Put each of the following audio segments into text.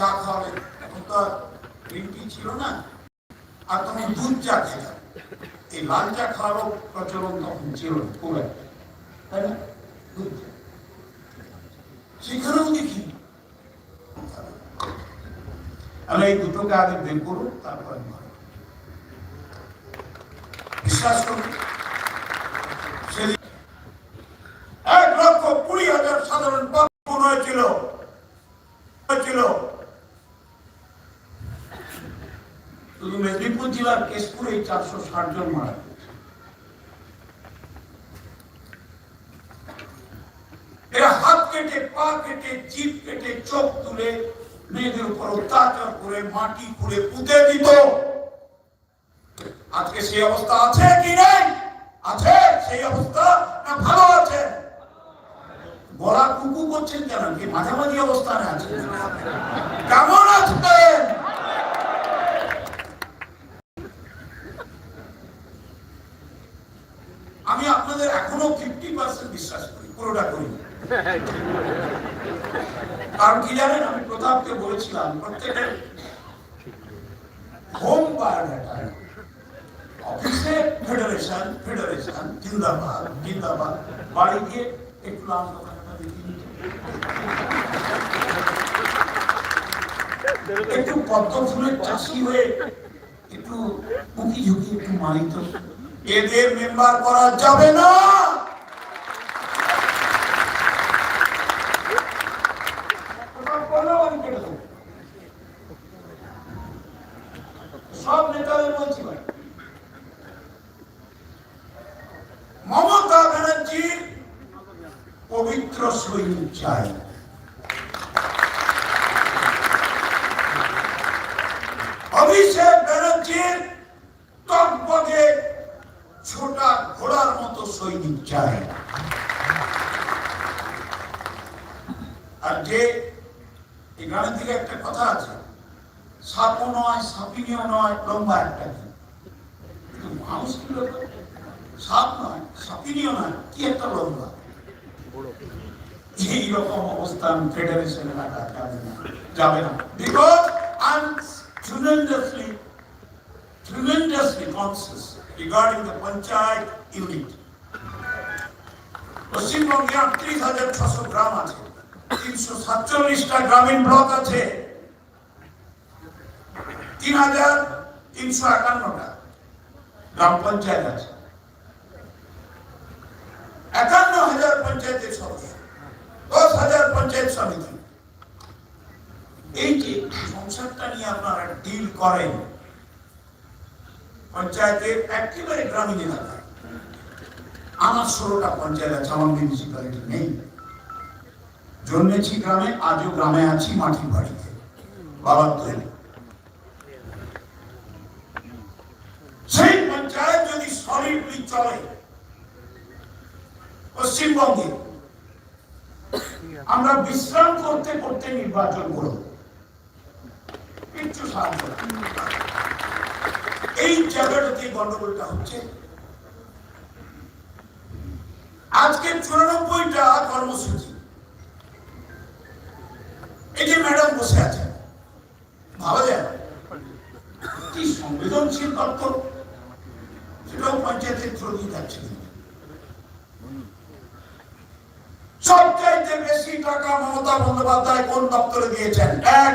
চা খাওয়াবে এখন তো গ্রিন টি ছিল না। আর তখন দুধ চা খেতাম। এই লাল চা খাওয়ারও প্রচলন তখন ছিল না খুব তাই না? দুধ চা। সেখানেও দেখি। আমি এই দুটোকে আগে বের করুন তারপরে বিশ্বাস করুন এক লক্ষ কুড়ি হাজার সাধারণ পক্ষ হয়েছিল। হয়েছিল। মেদিনীপুর জেলার কেশপুরে চারশো ষাট জন মারা এরা হাত কেটে, পা কেটে কেটে, চোখ তুলে মেয়েদের উপর অত্যাচার করে, মাটি খুঁড়ে, পুঁতে দিত। আজকে সেই অবস্থা আছে কি নেই? আছে? সেই অবস্থা না ভালো আছে? গলা কুকু করছেন কেন? কি মাঝামাঝি অবস্থানে আছে কেমন আছেন আমি আপনাদের এখনও ফিফটি পার্সেন্ট বিশ্বাস করি পুরোটা করি না। কারণ কি জানেন আমি প্রতাপকে বলেছিলাম প্রত্যেকের হোম বায়োডাটা অফিসে ফেডারেশন ফেডারেশন জিন্দাবাদ জিন্দাবাদ বাড়ি গিয়ে একটু আম দোকানটা দেখিয়ে নিত। একটু পদ্ম ফুলের চাষি হয়ে একটু উকি ঝুঁকি একটু মানিত এদের মেম্বার করা যাবে না প্রতাপ করলেও আমি কেটে দেবো। সব নেতাদের বলছি ভাই মমতা ব্যানার্জির পবিত্র সৈনিক চাই অভিষেক ব্যানার্জির টকবগে ছোটা ঘোড়ার মতো সৈনিক চাই। আর যে একটা কথা আছে, সাপও নয় সাপিনিও নয় লম্বা একটা মানুষ কি সাপ নয় সাপিনিও নয়, কি একটা লম্বা এইরকম অবস্থান ফেডারেশনে রাখা যাবে না। Because tremendously tremendously conscious regarding the panchayat unit. পশ্চিমবঙ্গে আটত্রিশ হাজার ছশো গ্রাম আছে তিনশো সাতচল্লিশটা গ্রামীণ ব্লক আছে তিন হাজার তিনশো একান্নটা গ্রাম পঞ্চায়েত আছে। একান্ন হাজার পঞ্চায়েতের সদস্য, দশ হাজার পঞ্চায়েত সমিতি। এই যে নিয়ে আপনারা ডিল করেন। পঞ্চায়েতের একেবারে গ্রামীণ এলাকায়। আমার ষোলোটা পঞ্চায়েত আছে, আমার মিউনিসিপ্যালিটি নেই। জন্মেছি গ্রামে, আজও গ্রামে আছি মাটির বাড়িতে। বাবার তৈরি সেই পঞ্চায়েত যদি সলিডলি চলে, পশ্চিমবঙ্গে, আমরা বিশ্রাম করতে করতে নির্বাচন করব। কিচ্ছু সাহায্য। এই জায়গাটাতে গন্ডগোলটা হচ্ছে। আজকে চুরানব্বইটা কর্মসূচি। এই যে ম্যাডাম বসে আছেন ভাবা যায় কি সংবেদনশীল দপ্তর সেটাও পঞ্চায়েতের থ্রু যাচ্ছে। সবচাইতে বেশি টাকা মমতা বন্দ্যোপাধ্যায় কোন দপ্তরে দিয়েছেন? এক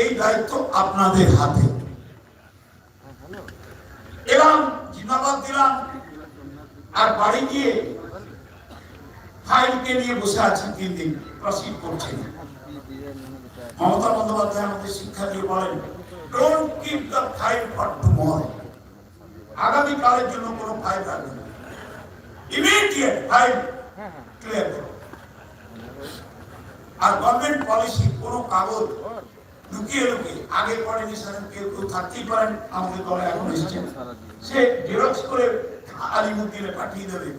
এই দায়িত্ব আপনাদের হাতে। এলাম, জিন্দাবাদ দিলাম, আর বাড়ি গিয়ে ফাইলকে নিয়ে বসে আছি তিন দিন প্রসিড করছে না। মমতা বন্দ্যোপাধ্যায় আমাদের শিক্ষা দিয়ে বলেন don't keep the file for tomorrow আগামী কালের জন্য কোনো ফাইল রাখবে না। ইমিডিয়েট ফাইল ক্লিয়ার আর গভর্নমেন্ট পলিসি কোনো কাগজ লুকিয়ে লুকিয়ে আগের পরে নিশান কেউ কেউ থাকতেই পারেন, আমাদের দলে এখন এসেছেন সে জেরক্স করে আলিমুদ্দিনে পাঠিয়ে দেবে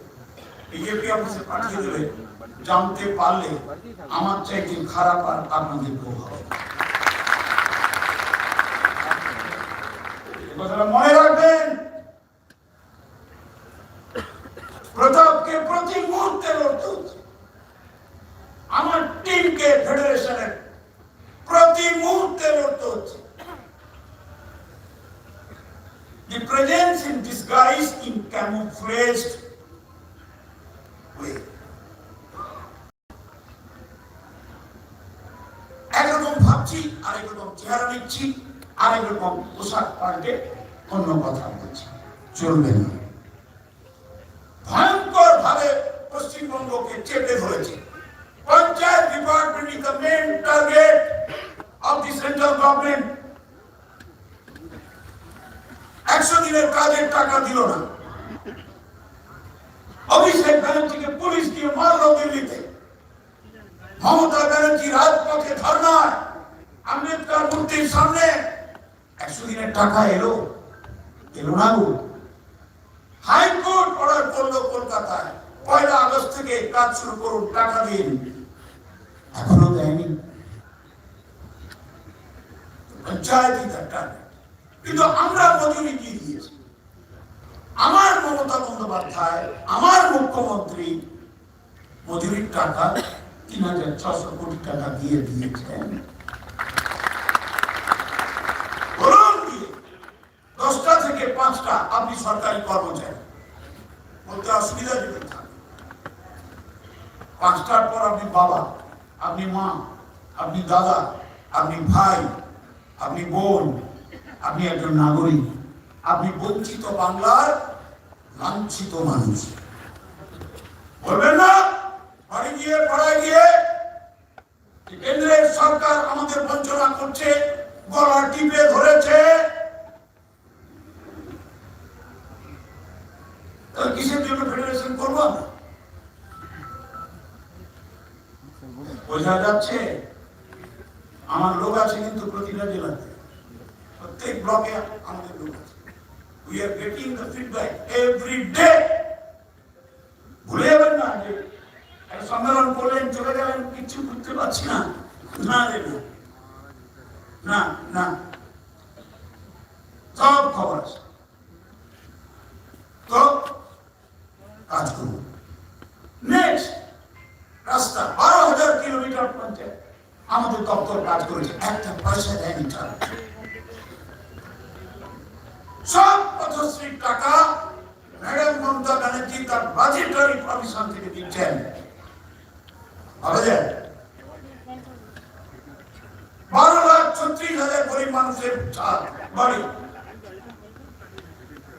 বিজেপি অফিসে পাঠিয়ে দেবে, জানতে পারলে আমার চাইতে খারাপ আর আপনাদের কেউ হবে। কথাটা মনে রাখবেন প্রতাপকে প্রতি মুহূর্তে লড়তে হচ্ছে আমার টিমকে ফেডারেশনের প্রতি মুহূর্তে লড়তে হচ্ছে The presence in disguise in camouflaged way. একরকম ভাবছি আরেক রকম চেহারা নিচ্ছি আরেক রকম পোশাক পাল্টে অন্য কথা বলছি। চলবে না। ভয়ঙ্কর ভাবে পশ্চিমবঙ্গকে চেপে ধরেছে। Panchayat department is the main target of the central government একশো দিনের কাজের টাকা দিল না। অভিষেক ব্যানার্জিকে পুলিশ দিয়ে মারলো দিল্লিতে। মমতা ব্যানার্জি রাজপথে ধর্নায় আম্বেদকর মূর্তির সামনে একশো দিনের টাকা এলো। এলো না গো। হাইকোর্ট অর্ডার করল কলকাতায়। পয়লা আগস্ট থেকে কাজ শুরু করুন, টাকা দিন। এখনও দেয়নি। পঞ্চায়েতই তার কিন্তু আমরা মজুরি দিয়ে দিয়েছি। আমার মমতা বন্দ্যোপাধ্যায়, আমার মুখ্যমন্ত্রী মজুরির টাকা তিন হাজার ছশো কোটি টাকা দিয়ে দিয়েছেন। দশটা থেকে পাঁচটা আপনি সরকারি কর্মচারী, বলতে অসুবিধা যদি পাঁচটার পর আপনি বাবা, আপনি মা, আপনি দাদা, আপনি ভাই, আপনি বোন, আপনি একজন নাগরিক, আপনি বঞ্চিত বাংলার লাঞ্ছিত মানুষ। বলবেন না? বাড়ি গিয়ে, পড়ায় গিয়ে কেন্দ্রের সরকার আমাদের বঞ্চনা করছে, গলা টিপে ধরেছে। কিসের জন্য ফেডারেশন করব? বোঝা যাচ্ছে আমার লোক আছে কিন্তু প্রতিটা জেলাতে। প্রত্যেক ব্লকে আমাদের লোক আছে। We are getting the feedback every day ভুলে যাবেন না যে সম্মেলন করলেন, চলে গেলেন কিচ্ছু বুঝতে পারছি না। না রে, না। না সব খবর আছে। তো, কাজ করুন। নেক্সট রাস্তা, বারো হাজার কিলোমিটার পঞ্চায়েত আমাদের দপ্তর কাজ করেছে। একটা পয়সা দেয়নি তারা। সব পথশ্রীর টাকা ম্যাডাম মমতা ব্যানার্জি তার বাজেটারি প্রভিশন থেকে দিচ্ছেন। বারো লাখ ছত্রিশ হাজার গরিব মানুষের ছাদ বাড়ি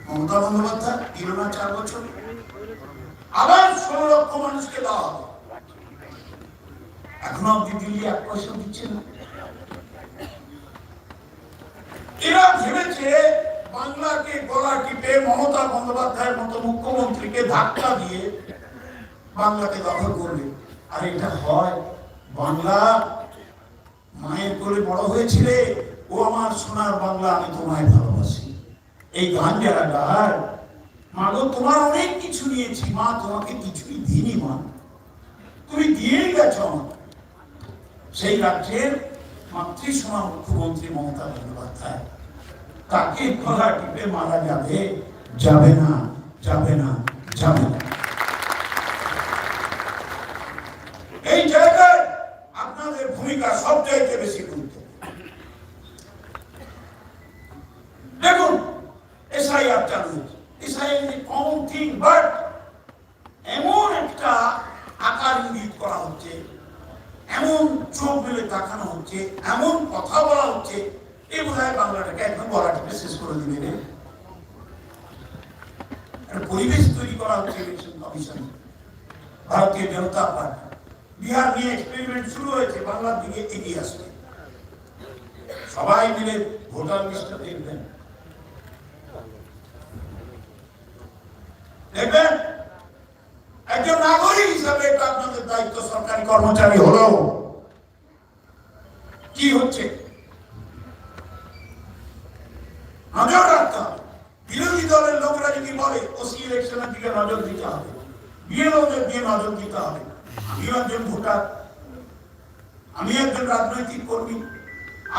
মমতা বন্দ্যোপাধ্যায়, দিল না চার বছর। আবার ষোলো লক্ষ মানুষকে দেওয়া হবে। এখনও অব্দি দিল্লি এক পয়সা দিচ্ছে না। এরা ভেবেছে বাংলাকে গলা টিপে মমতা বন্দ্যোপাধ্যায়ের মতো মুখ্যমন্ত্রীকে ধাক্কা দিয়ে বাংলাকে দখল করবে। আর এটা হয় বাংলা মায়ের কোলে বড় হয়েছিলে, ও আমার সোনার বাংলা আমি তোমায় ভালোবাসি। এই গান যারা গায়, মা গো, তোমার অনেক কিছু নিয়েছি, মা তোমাকে কিছুই দিইনি, মা। তুমি দিয়েই গেছ সেই রাজ্যের মাতৃসমা মুখ্যমন্ত্রী মমতা বন্দ্যোপাধ্যায়। তাকে গলা টিপে মারা যাবে যাবে না যাবে না যাবে না। এই জায়গায় আপনাদের ভূমিকা সব চাইতে বেশি গুরুত্ব দেখুন থিং, বাট এমন একটা আকার ইঙ্গিত করা হচ্ছে, এমন চোখ মেলে তাকানো হচ্ছে, এমন কথা বলা হচ্ছে এই বোধ বাংলাটাকে একদম বলাটাকে শেষ করে দিবে পরিবেশ তৈরি করা হচ্ছে ইলেকশন কমিশন ভারতীয় জনতা পার্টি। বিহার নিয়ে এক্সপেরিমেন্ট শুরু হয়েছে, বাংলার দিকে এগিয়ে আসবে সবাই মিলে ভোটার লিস্টটা দেখবেন। দেখবেন? একজন নাগরিক হিসাবে এটা আপনাদের দায়িত্ব সরকারি কর্মচারী হলেও। কি হচ্ছে? নজর রাখতে হবে বিরোধী দলের লোকরা যদি বলে, ওসি ইলেকশনের দিকে নজর দিতে হবে, বিএলওদের দিয়ে নজর দিতে হবে, আমিও একজন ভোটার আমি একজন রাজনৈতিক কর্মী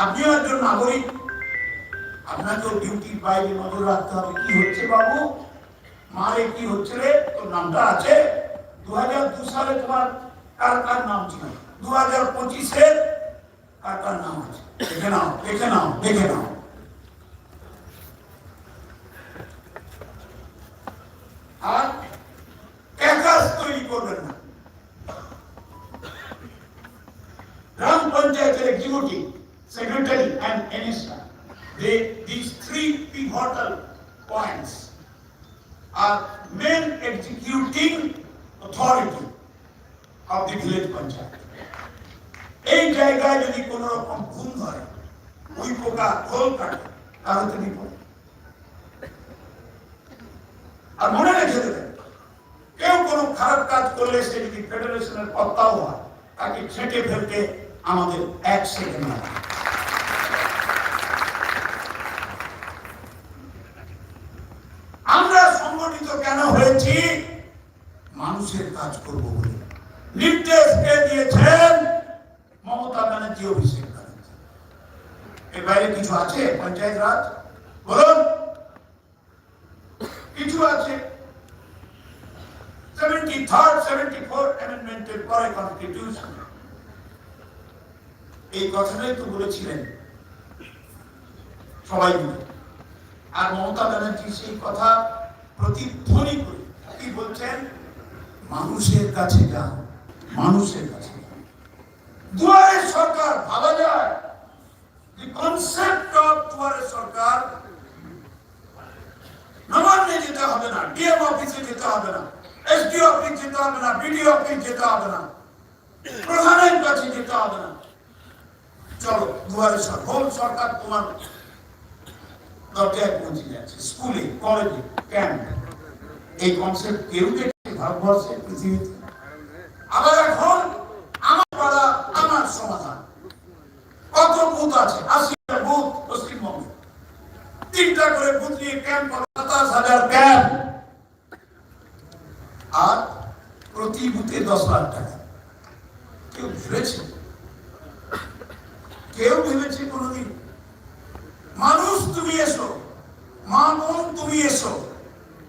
আপনিও একজন নাগরিক, আপনাকেও ডিউটির বাইরে নজর রাখতে হবে। কি হচ্ছে বাবু? মারে কি হচ্ছে রে? তোর নামটা আছে? দু হাজার দু সালে তোমার কার কার নাম ছিল? দু হাজার পঁচিশে কার কার নাম আছে? দেখে নাও দেখে নাও দেখে নাও আর ক্যাকাস তৈরি করবেন না গ্রাম পঞ্চায়েতের executive secretary and NSR they, these three pivotal points are main executing authority of the village panchayat. এই জায়গায় যদি কোন রকম ভুল হয় ওই পোকা খোল কাটে, তাহলে তো বিপদ আর মনে রেখে দেবেন, কেউ কোনো খারাপ কাজ করলে সে যদি ফেডারেশনের কর্তাও হয়, তাকে ছেঁটে ফেলতে আমাদের এক সেকেন্ড লাগে আমরা সংগঠিত কেন হয়েছি মানুষের কাজ করব বলে নির্দেশ কে দিয়েছেন মমতা ব্যানার্জি অভিষেক ব্যানার্জি এর বাইরে কিছু আছে? পঞ্চায়েত রাজ? বলুন। কিছু আছে। সেভেন্টি থার্ড সেভেন্টি ফোর অ্যামেন্ডমেন্টের পরে কনস্টিটিউশন এই কথাটাই তো বলেছিলেন সবাই মিলে। আর মমতা ব্যানার্জি সেই কথা প্রতিধ্বনি করে কি বলছেন? মানুষের কাছে যান মানুষের কাছে। দুয়ারে সরকার ভাবা যায়। দি কনসেপ্ট অফ দুয়ারে সরকার, নবান্নে যেতে হবে না, ডিএম অফিসে যেতে হবে না এসডি অফিস যেতে হবে না, বিডিও অফিস যেতে হবে না, প্রধানের কাছে যেতে হবে না। চলো, দুয়ারে হোম সরকার তোমার দরজায় পৌঁছে যাচ্ছে, স্কুলে, কলেজে ক্যাম্প এই কনসেপ্ট কেউ দেখছে ভারতবর্ষে, পৃথিবীতে? আবার এখন আমার পাড়া, আমার সমাধান। কত বুথ আছে? আশিটা বুথ পশ্চিমবঙ্গে। তিনটা করে বুথ নিয়ে ক্যাম্প সাতাশ হাজার ক্যাম্প। আর প্রতি বুথে দশ লাখ টাকা। কেউ ভেবেছে? কেউ ভেবেছে কোনোদিন? মানুষ তুমি এসো মা বোন তুমি এসো,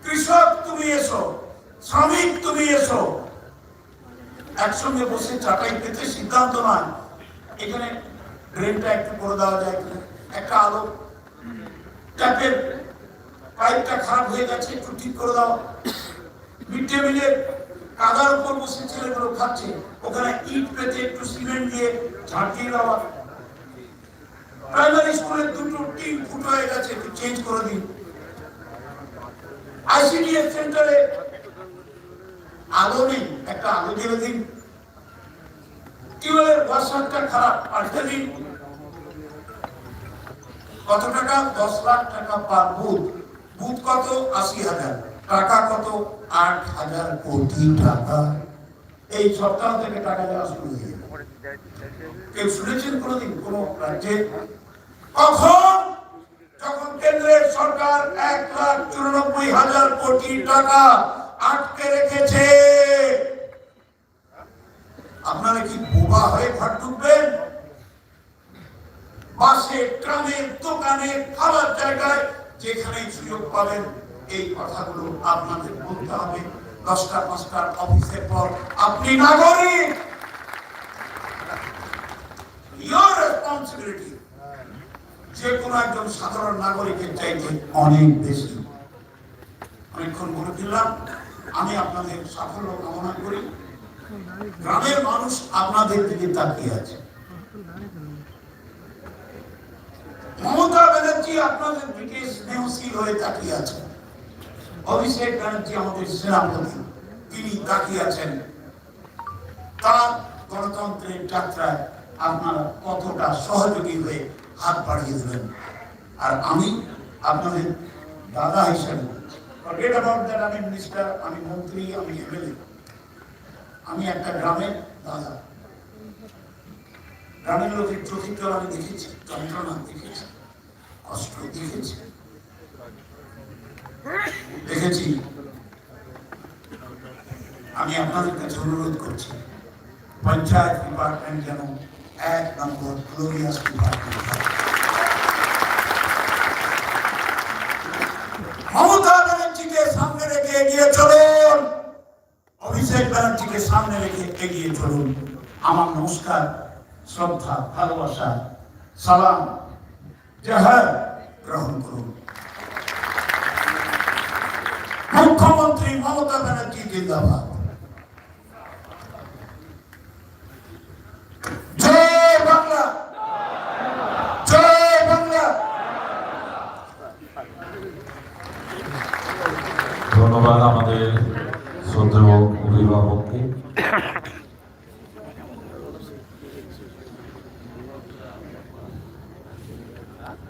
কৃষক তুমি এসো, শ্রমিক তুমি এসো। একসঙ্গে বসে চাটাই পেতে সিদ্ধান্ত নয়। এখানে ড্রেনটা একটু করে দেওয়া যায় কিনা? একটা আলো। ট্যাপের পাইপটা খারাপ হয়ে গেছে, একটু ঠিক করে দাও। মিড ডে মিলের কাদার উপর বসে ছেলেগুলো খাচ্ছে। ওখানে ইট পেতে একটু সিমেন্ট দিয়ে ঝাঁট দিয়ে দেওয়া প্রাইমারি স্কুলের দুটো টিম ফুটো হয়ে গেছে, একটু চেঞ্জ করে দিন। আইসিডিএস সেন্টারে আলো নেই, একটা আলো দিয়ে দিন। টিউবওয়েলের খারাপ পাল্টে দিন কত টাকা? দশ লাখ টাকা পার বুথ। বুথ কত? আশি হাজার। টাকা কত? আট হাজার কোটি টাকা। এই সপ্তাহ থেকে টাকা দেওয়া শুরু হয়ে কেউ শুনেছেন কোন রাজ্যে? কখন? যখন কেন্দ্রের সরকার এক লাখ চুরানব্বই হাজার কোটি টাকা আটকে রেখেছে। আপনারা কি বোবা হয়ে ঘর ঢুকবেন বাসে, ট্রামে, দোকানে খাবার জায়গায় যেখানে সুযোগ পাবেন, এই কথাগুলো আপনাদের বলতে হবে। দশটা, পাঁচটার অফিসের পর আপনি নাগরিক! যে কোনো একজন সাধারণ নাগরিকের চাইতে অনেক বেশি। অনেকক্ষণ বলে ফেললাম। আমি আপনাদের সাফল্য কামনা করি। গ্রামের মানুষ আপনাদের দিকে তাকিয়ে আছে। মমতা ব্যানার্জি আপনাদের দিকে স্নেহশীল হয়ে তাকিয়ে আছেন অভিষেক ব্যানার্জি আমাদের সেনাপতি, তিনি তাকিয়ে আছেন। তার গণতন্ত্রের যাত্রায় আপনারা কতটা সহযোগী হয়ে হাত বাড়িয়ে দেবেন? আর আমি আপনাদের দাদা হিসেবে, forget about that আমি মিনিস্টার আমি মন্ত্রী, আমি এমএলএ। আমি একটা গ্রামের দাদা। গ্রামের লোকের চোখের আমি দেখেছি, যন্ত্রণা দেখেছি, কষ্ট দেখেছি। দেখেছি। আমি আপনাদের কাছে অনুরোধ করছি, পঞ্চায়েত ডিপার্টমেন্ট যেন এক নম্বর গ্লোরিয়াস ডিপার্টমেন্ট হয়। মমতা ব্যানার্জিকে সামনে রেখে এগিয়ে চলুন অভিষেক সামনে রেখে এগিয়ে চলুন। আমার নমস্কার, শ্রদ্ধা, ভালোবাসা, সালাম, জাহার গ্রহণ করুন। মুখ্যমন্ত্রী মমতা ব্যানার্জি জিন্দাবাদ।